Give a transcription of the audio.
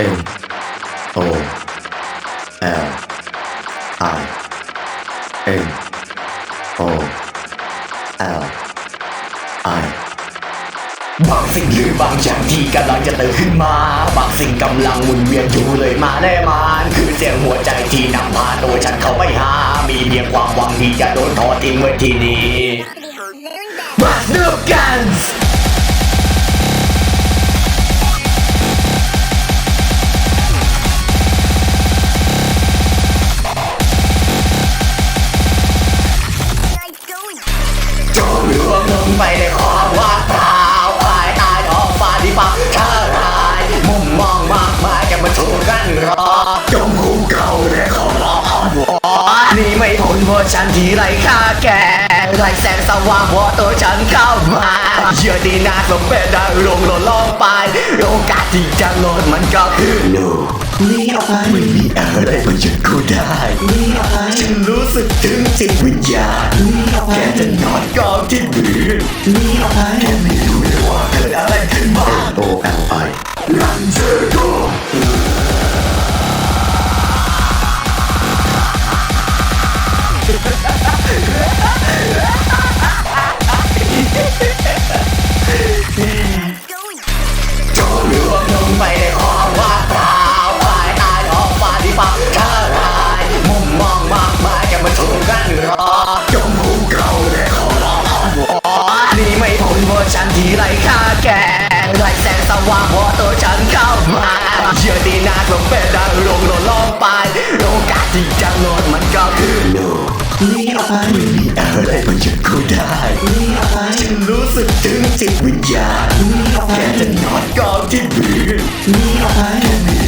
N O L I N O L I บางสิ่งหรือบางอย่างที่กำลังจะเติมขึ้นมา บางสิ่งกำลังหมุนเวียนอยู่เลยมาแน่มานคือเสียงหัวใจที่นำพาตัวฉันเข้าไปหา มีเพียงความหวังที่จะโดนทอดทิ้งไว้ที่นี่มาเริ่มกัน นนี่ไม่พ้นเพราะฉันที่ไรค่าแก่ไรแสงสว่างเพราะตัวฉันเข้ามาเชื่อดีนาสมเป็นดาวลงหล่นลงไปโอกาสที่จะหล่นมันก็คือโลกนี่ออกไปไม่มีอะไรมาหยุดกูได้นี่ออกไปฉันรู้สึกถึงจิตวิญญาณนี่ออกไปแกจะนอนกองที่พื้นนี่ออกไปแกไม่รู้เลยว่าเกิดอะไรขึ้นบ้าง O L I รัน ฉันเข้ามาเชื่อดีนาสมเป็นดาวลงหล่นลงไปโอกาสที่จะหล่นมันก็คือโลกนี่เอาไปไม่มีอะไรมันจะกูได้นี่เอาไปฉันรู้สึกถึงจิตวิญญาณนี่เอาไปแค่จะนอนกองที่พื้นนี่เอาไป